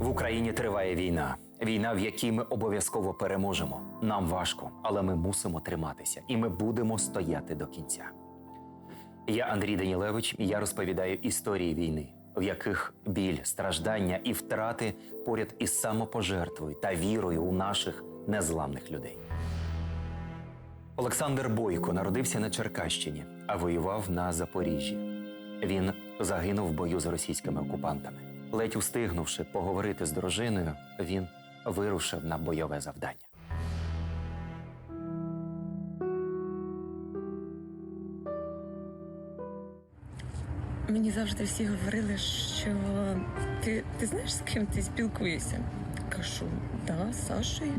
В Україні триває війна. Війна, в якій ми обов'язково переможемо. Нам важко, але ми мусимо триматися, і ми будемо стояти до кінця. Я Андрій Данілевич, і я розповідаю історії війни, в яких біль, страждання і втрати поряд із самопожертвою та вірою у наших незламних людей. Олександр Бойко народився на Черкащині, а воював на Запоріжжі. Він загинув в бою з російськими окупантами. Ледь устигнувши поговорити з дружиною, він вирушив на бойове завдання. Мені завжди всі говорили, що ти, ти знаєш, з ким ти спілкуєшся? Кажу, да, Сашою.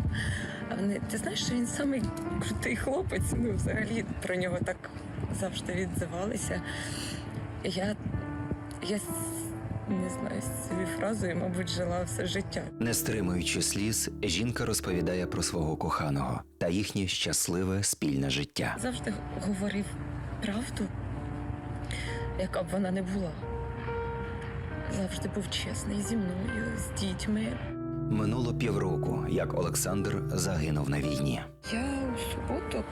А вони, ти знаєш, що він самий крутий хлопець. Ну, взагалі про нього так завжди відзивалися. Я, я не знаю, з цією фразою, мабуть, жила все життя. Не стримуючи сліз, жінка розповідає про свого коханого та їхнє щасливе спільне життя. Завжди говорив правду, яка б вона не була. Завжди був чесний зі мною, з дітьми. Минуло півроку, як Олександр загинув на війні. Я у суботу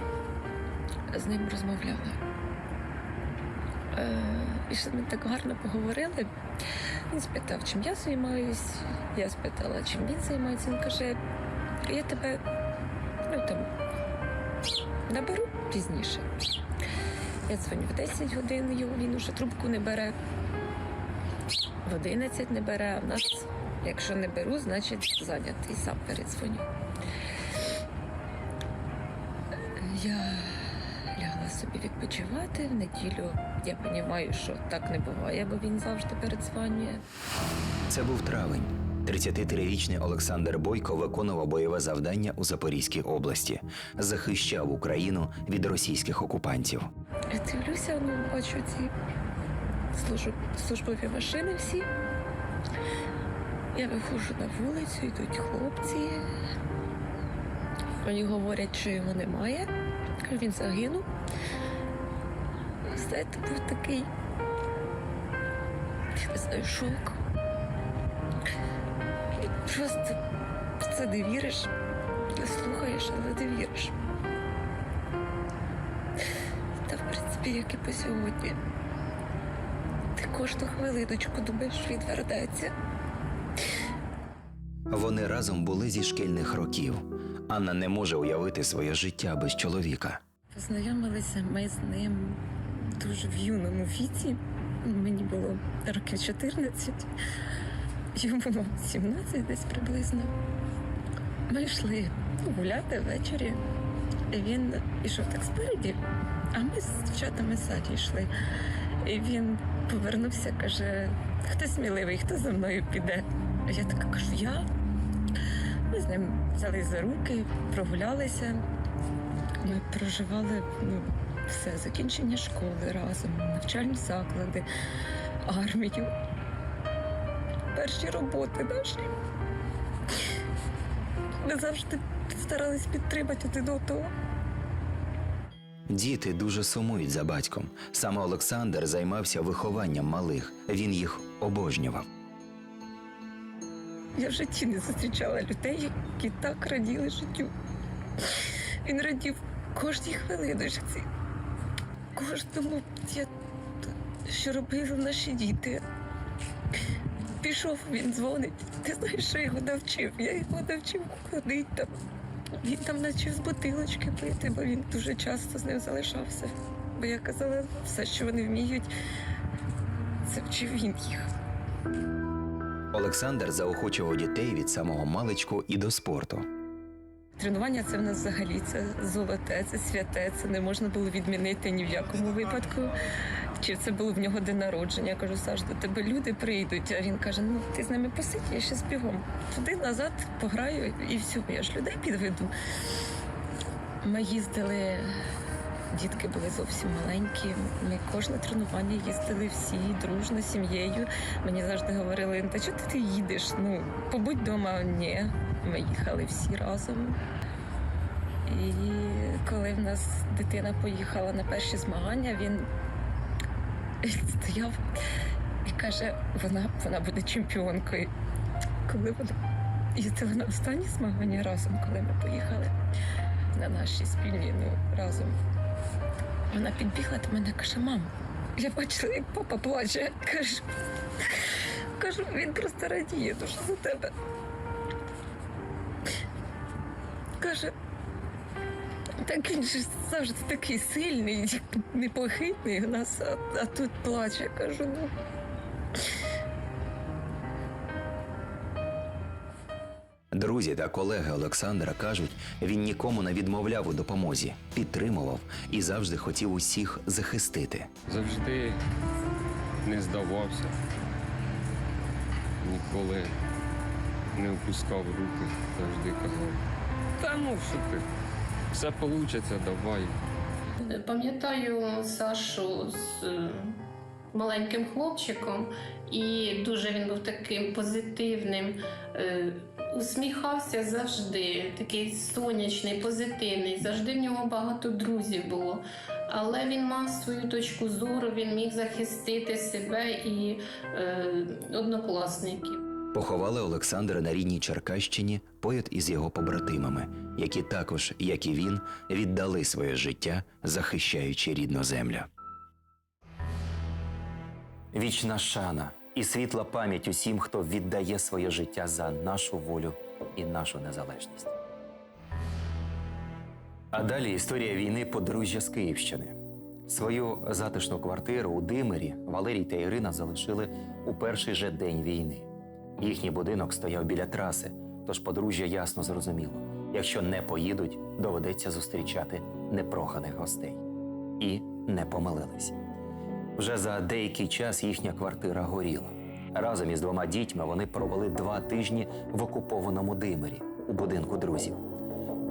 з ним розмовляла. Е, і що ми так гарно поговорили. Він спитав, чим я займаюсь. Я спитала, чим він займається. Він каже, я тебе ну, там, наберу пізніше. Я дзвоню в 10 годин, він уже трубку не бере. В 11 не бере. А в нас, якщо не беру, значить зайнятий сам передзвоню. Я собі відпочивати в неділю. Я розумію, що так не буває, бо він завжди передзвонює. Це був травень. 33-річний Олександр Бойко виконував бойове завдання у Запорізькій області, захищав Україну від російських окупантів. Я дивлюся, ну, бачу ці служб, службові машини всі. Я виходжу на вулицю, йдуть хлопці. Мені говорять, що його немає. Він загинув. Знаєте, був такий. Я не знаю, шок. Просто це не віриш, не слухаєш, але не віриш. Та в принципі, як і по сьогодні. Ти кожну хвилиночку думаєш, що він вернеться. Вони разом були зі шкільних років. Анна не може уявити своє життя без чоловіка. Познайомилися ми з ним дуже в юному віці. Мені було років 14, йому 17 десь приблизно. Ми йшли гуляти ввечері. Він ішов так спереді, а ми з дівчатами ззаді йшли. І він повернувся, каже: хто сміливий, хто за мною піде? Я така кажу, я. Ним взяли за руки, прогулялися. Ми проживали ну, все закінчення школи разом, навчальні заклади, армію, перші роботи наші. Ми завжди старались підтримати один одного. Діти дуже сумують за батьком. Саме Олександр займався вихованням малих. Він їх обожнював. Я в житті не зустрічала людей, які так раділи життю. Він радів кожній хвилиночці, кожному, що робили наші діти. Пішов, він дзвонить. Ти знаєш, що його навчив? Я його навчив ходити там. Він там навчив з бутилочки пити, бо він дуже часто з ним залишався. Бо я казала, все, що вони вміють, це вчив він їх. Олександр заохочував дітей від самого маличку і до спорту. Тренування це в нас взагалі це золоте, це святе, це не можна було відмінити ні в якому випадку. Чи це було в нього день народження? Я кажу, Саш, до тебе люди прийдуть. А він каже: ну ти з ними посидь, я ще бігом. Туди назад пограю і все, я ж людей підведу. Ми їздили, дітки були зовсім маленькі. Ми кожне тренування їздили всі дружно, сім'єю. Мені завжди говорили, та чого ти їдеш? Ну, побудь вдома. Ні. Ми їхали всі разом. І коли в нас дитина поїхала на перші змагання, він стояв і каже, вона, вона буде чемпіонкою. коли вона їздила на останні змагання разом, коли ми поїхали на наші спільні ну, разом. Вона підбігла до мене каже: мам, я бачила, як папа плаче. Кажу, кажу, він просто радіє дуже за тебе. Каже, так він же завжди такий сильний, непохитний у нас, а, а тут плаче. Кажу, ну. Друзі та колеги Олександра кажуть, він нікому не відмовляв у допомозі, підтримував і завжди хотів усіх захистити. завжди не здавався, ніколи не опускав руки, завжди казав. Та ну що ти? Все вийде, давай. Пам'ятаю Сашу з е, маленьким хлопчиком, і дуже він був таким позитивним, е, усміхався завжди, такий сонячний, позитивний. Завжди в нього багато друзів було. Але він мав свою точку зору, він міг захистити себе і е, однокласників. Поховали Олександра на рідній Черкащині поряд із його побратимами, які також, як і він, віддали своє життя, захищаючи рідну землю. Вічна шана і світла пам'ять усім, хто віддає своє життя за нашу волю і нашу незалежність. А далі історія війни подружжя з Київщини. Свою затишну квартиру у Димирі Валерій та Ірина залишили у перший же день війни. Їхній будинок стояв біля траси, тож подружжя ясно зрозуміло: якщо не поїдуть, доведеться зустрічати непроханих гостей. І не помилились. Вже за деякий час їхня квартира горіла. Разом із двома дітьми вони провели два тижні в окупованому Димирі у будинку друзів.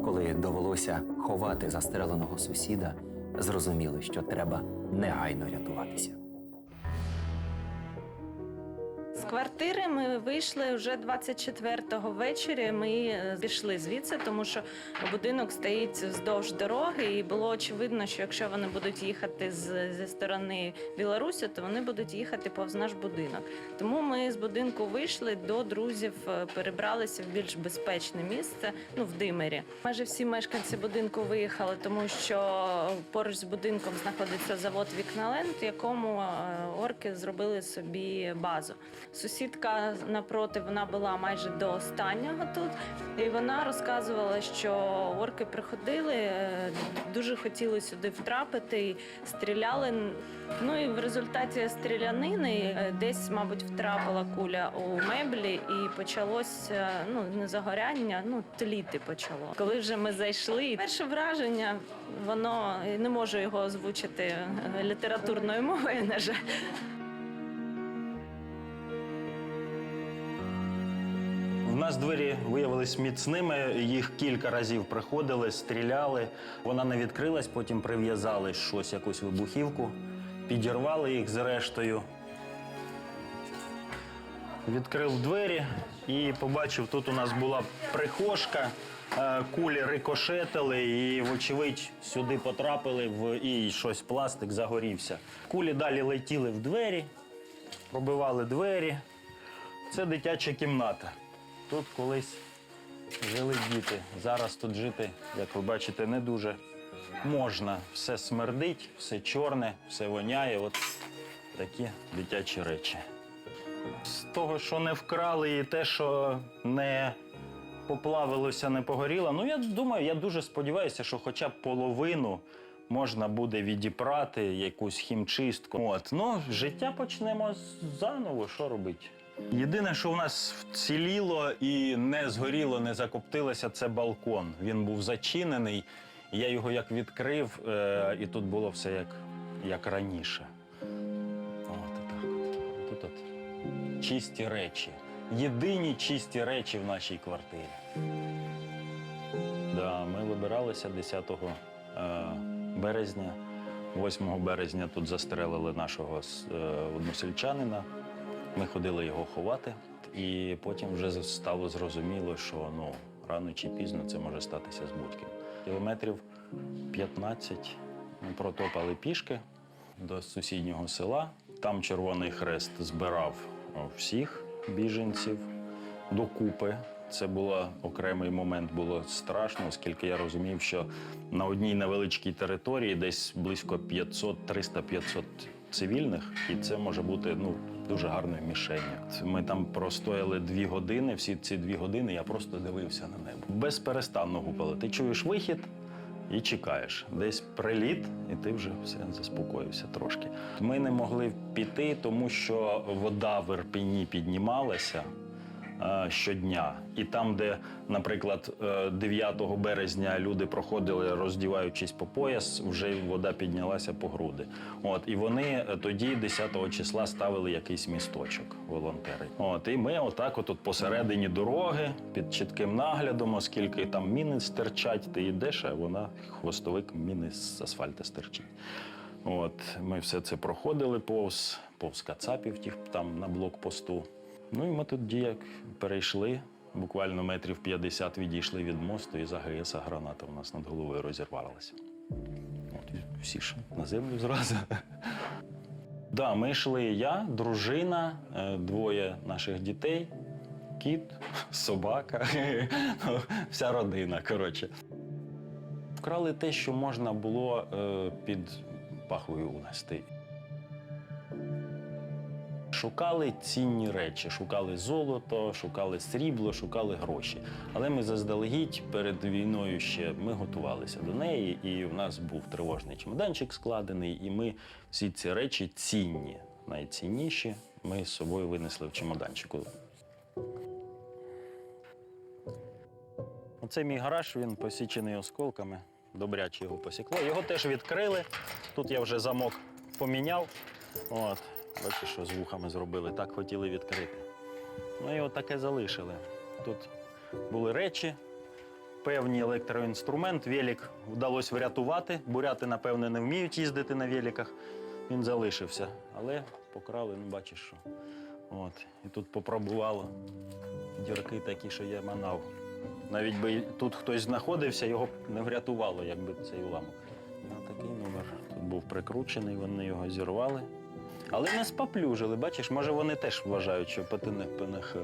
Коли довелося ховати застреленого сусіда, зрозуміли, що треба негайно рятуватися. Квартири ми вийшли вже 24-го ввечері. Ми е, пішли звідси, тому що будинок стоїть вздовж дороги, і було очевидно, що якщо вони будуть їхати з, зі сторони Білорусі, то вони будуть їхати повз наш будинок. Тому ми з будинку вийшли до друзів, е, перебралися в більш безпечне місце, ну в Димирі. Майже всі мешканці будинку виїхали, тому що поруч з будинком знаходиться завод Вікналенд, якому е, орки зробили собі базу. Сусідка напроти вона була майже до останнього тут, і вона розказувала, що орки приходили, е, дуже хотіли сюди втрапити, стріляли. Ну і в результаті стрілянини е, десь, мабуть, втрапила куля у меблі, і почалося ну не загоряння, ну тліти почало. Коли вже ми зайшли, перше враження, воно не можу його озвучити е, літературною мовою, на жаль. Нас двері виявились міцними, їх кілька разів приходили, стріляли. Вона не відкрилась, потім прив'язали щось, якусь вибухівку, підірвали їх зрештою. Відкрив двері і побачив, тут у нас була прихожка, е, кулі рикошетили і, вочевидь, сюди потрапили в і щось пластик загорівся. Кулі далі летіли в двері, пробивали двері. Це дитяча кімната. Тут колись жили діти. Зараз тут жити, як ви бачите, не дуже можна. Все смердить, все чорне, все воняє. От такі дитячі речі. З того, що не вкрали, і те, що не поплавилося, не погоріло. Ну, я думаю, я дуже сподіваюся, що хоча б половину можна буде відіпрати, якусь хімчистку. От, ну, життя почнемо заново, що робити? Єдине, що у нас вціліло і не згоріло, не закоптилося, це балкон. Він був зачинений. Я його як відкрив, е, і тут було все як, як раніше. От так. Тут от чисті речі. Єдині чисті речі в нашій квартирі. Да, ми вибиралися 10 е, березня. 8 березня тут застрелили нашого е, односельчанина. Ми ходили його ховати, і потім вже стало зрозуміло, що ну, рано чи пізно це може статися з Будьким. Кілометрів 15 ми протопали пішки до сусіднього села. Там Червоний Хрест збирав всіх біженців. докупи. Це було окремий момент, було страшно, оскільки я розумів, що на одній невеличкій території десь близько 500, 300, 500 цивільних, і це може бути ну дуже гарною мішенью. Ми там простояли дві години. Всі ці дві години я просто дивився на небо. Безперестанно гупали. Ти чуєш вихід і чекаєш. Десь приліт, і ти вже все заспокоївся трошки. Ми не могли піти, тому що вода в Ірпіні піднімалася щодня. І там, де, наприклад, е, 9 березня люди проходили, роздіваючись по пояс, вже вода піднялася по груди. От і вони е, тоді, 10 числа, ставили якийсь місточок, волонтери. От і ми, отак, от, посередині дороги, під чітким наглядом, оскільки там міни стирчать, ти йдеш, а вона хвостовик міни з асфальту стирчить. От ми все це проходили повз, повз кацапів, тих там на блокпосту. Ну і ми тоді як перейшли, буквально метрів 50 відійшли від мосту, і з АГС граната у нас над головою розірвалася. От, всі ж на землю зразу. Да, ми йшли я, дружина, е, двоє наших дітей, кіт, собака, ну, вся родина, коротше. Вкрали те, що можна було е, під пахвою унести. Шукали цінні речі, шукали золото, шукали срібло, шукали гроші. Але ми заздалегідь перед війною ще ми готувалися до неї, і в нас був тривожний чемоданчик складений, і ми всі ці речі цінні, найцінніші, ми з собою винесли в чемоданчику. Оце мій гараж, він посічений осколками. Добряче його посікло. Його теж відкрили. Тут я вже замок поміняв. От, бачиш, що з вухами зробили. Так хотіли відкрити. Ну і от таке залишили. Тут були речі, певний електроінструмент. Велик вдалося врятувати. Буряти, напевне, не вміють їздити на великах. Він залишився. Але покрали, ну бачиш, що. От. І тут попробувало дірки такі, що я манав. Навіть би тут хтось знаходився, його б не врятувало, якби цей уламок. Ну, такий номер тут був прикручений, вони його зірвали. Але не споплюжили, бачиш, може вони теж вважають, що ПТН ПНХ.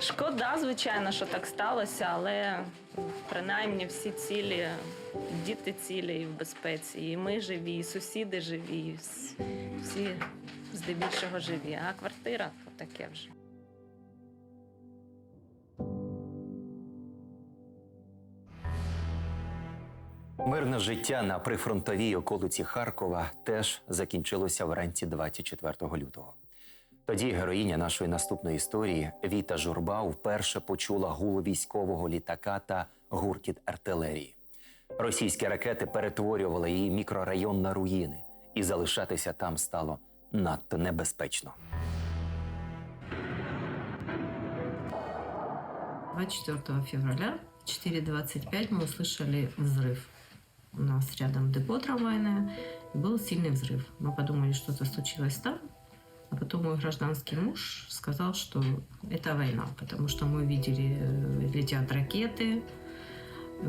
Шкода, звичайно, що так сталося, але принаймні всі цілі, діти цілі і в безпеці. І ми живі, і сусіди живі, і всі здебільшого живі. А квартира то таке вже. Мирне життя на прифронтовій околиці Харкова теж закінчилося вранці 24 лютого. Тоді героїня нашої наступної історії Віта Журба вперше почула гул військового літака та гуркіт артилерії. Російські ракети перетворювали її мікрорайон на руїни, і залишатися там стало надто небезпечно. 24 февраля в 4.25 мы услышали взрыв. У нас рядом депо трамвайное. и Был сильный взрыв. Мы подумали, что-то случилось там. А потом мой гражданский муж сказал, что это война, потому что мы видели, э, летят ракеты.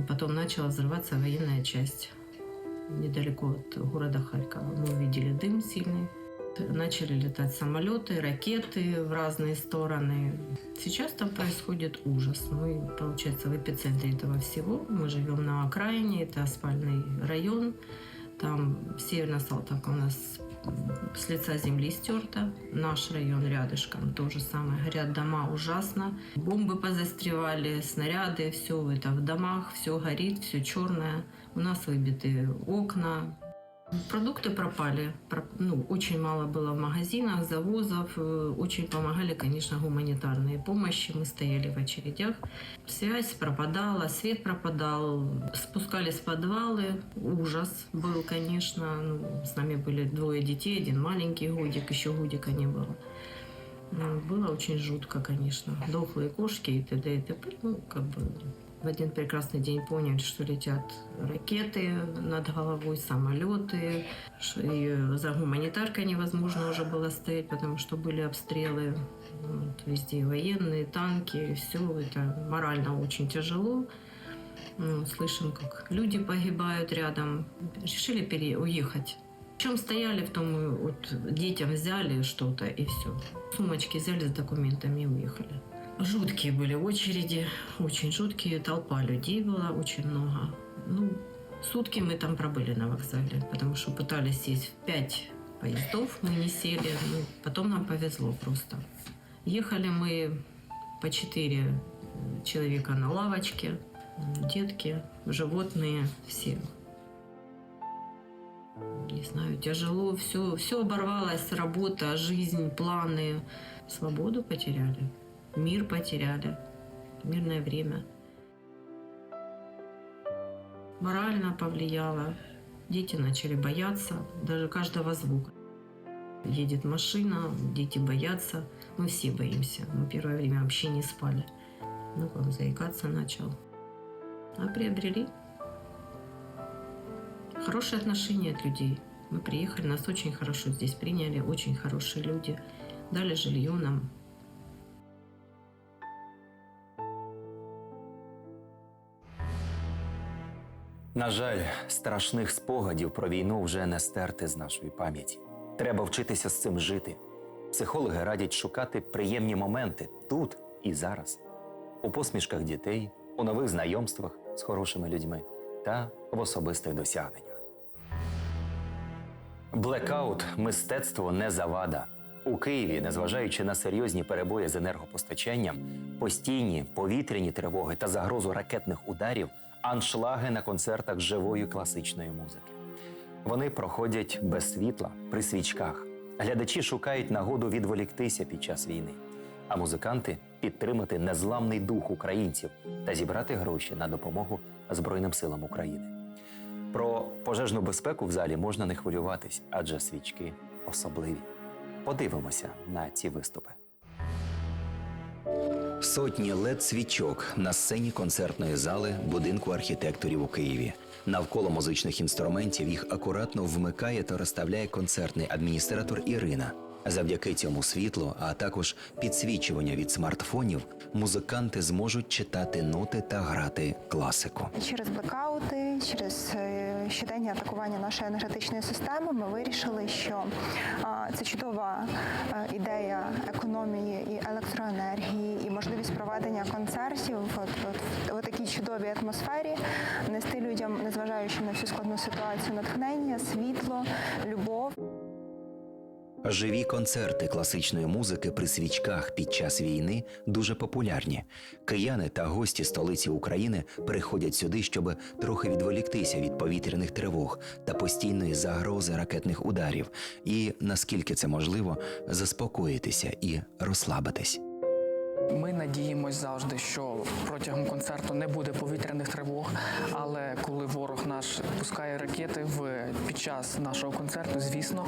Потом начала взрываться военная часть недалеко от города Харькова. Мы увидели дым сильный. Начали летать самолеты, ракеты в разные стороны. Сейчас там происходит ужас. Мы, получается, в эпицентре этого всего. Мы живем на окраине, это спальный район. Там северная Салтовка у нас с лица земли стерта. Наш район рядышком то же самое. Горят дома ужасно. Бомбы позастревали, снаряды, все это в домах, все горит, все черное. У нас выбиты окна, Продукты пропали. Про- Ну, очень мало было в магазинах, завозов. Э, Очень помогали, конечно, гуманитарные помощи. Мы стояли в очередях. Связь пропадала, свет пропадал. Спускались в подвалы. Ужас был, конечно. Ну, с нами были двое детей, один маленький годик, еще годика не было. Ну, Было очень жутко, конечно. Дохлые кошки и т.д. и т.п. Ну, как бы в один прекрасный день поняли, что летят ракеты над головой, самолеты. И за гуманитаркой невозможно уже было стоять, потому что были обстрелы. Вот, везде военные, танки, все это морально очень тяжело. Ну, слышим, как люди погибают рядом. Решили пере- уехать. чем стояли, в том и вот детям взяли что-то и все. Сумочки взяли с документами и уехали. Жуткие были очереди, очень жуткие. Толпа людей была, очень много. Ну, сутки мы там пробыли на вокзале, потому что пытались сесть в пять поездов, мы не сели. Ну, потом нам повезло просто. Ехали мы по четыре человека на лавочке, детки, животные, все. Не знаю, тяжело, все, все оборвалось, работа, жизнь, планы. Свободу потеряли, мир потеряли, мирное время. Морально повлияло. Дети начали бояться даже каждого звука. Едет машина, дети боятся. Мы все боимся. Мы первое время вообще не спали. Ну, как заикаться начал. А приобрели хорошие отношения от людей. Мы приехали, нас очень хорошо здесь приняли, очень хорошие люди. Дали жилье нам. На жаль, страшних спогадів про війну вже не стерти з нашої пам'яті. Треба вчитися з цим жити. Психологи радять шукати приємні моменти тут і зараз, у посмішках дітей, у нових знайомствах з хорошими людьми та в особистих досягненнях. Блекаут мистецтво не завада. У Києві, незважаючи на серйозні перебої з енергопостачанням, постійні повітряні тривоги та загрозу ракетних ударів, аншлаги на концертах живої класичної музики. Вони проходять без світла при свічках. Глядачі шукають нагоду відволіктися під час війни, а музиканти підтримати незламний дух українців та зібрати гроші на допомогу Збройним силам України. Про пожежну безпеку в залі можна не хвилюватись, адже свічки особливі. Подивимося на ці виступи. Сотні лед свічок на сцені концертної зали будинку архітекторів у Києві. Навколо музичних інструментів їх акуратно вмикає та розставляє концертний адміністратор Ірина. Завдяки цьому світлу, а також підсвічування від смартфонів, музиканти зможуть читати ноти та грати класику. Через блекаути, через е, щоденні атакування нашої енергетичної системи ми вирішили, що це чудова е, ідея економії і електроенергії, і можливість проведення концертів в такій чудовій атмосфері, нести людям, незважаючи на всю складну ситуацію, натхнення, світло, любов. Живі концерти класичної музики при свічках під час війни дуже популярні. Кияни та гості столиці України приходять сюди, щоб трохи відволіктися від повітряних тривог та постійної загрози ракетних ударів, і наскільки це можливо, заспокоїтися і розслабитись. Ми надіємось завжди, що протягом концерту не буде повітряних тривог. Але коли ворог наш пускає ракети в під час нашого концерту, звісно,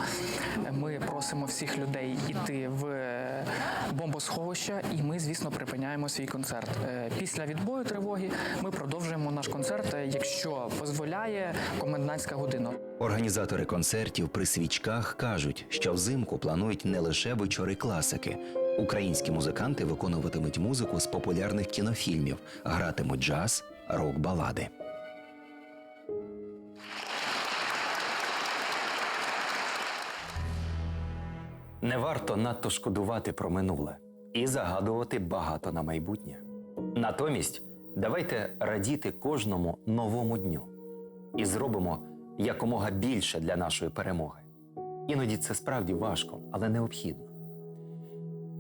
ми просимо всіх людей іти в бомбосховища, і ми, звісно, припиняємо свій концерт. Е, Після відбою тривоги ми продовжуємо наш концерт, е, якщо дозволяє комендантська година. Організатори концертів при свічках кажуть, що взимку планують не лише вечори класики. Українські музиканти виконуватимуть музику з популярних кінофільмів, гратимуть джаз, рок-балади. Не варто надто шкодувати про минуле і загадувати багато на майбутнє. Натомість давайте радіти кожному новому дню і зробимо якомога більше для нашої перемоги. Іноді це справді важко, але необхідно.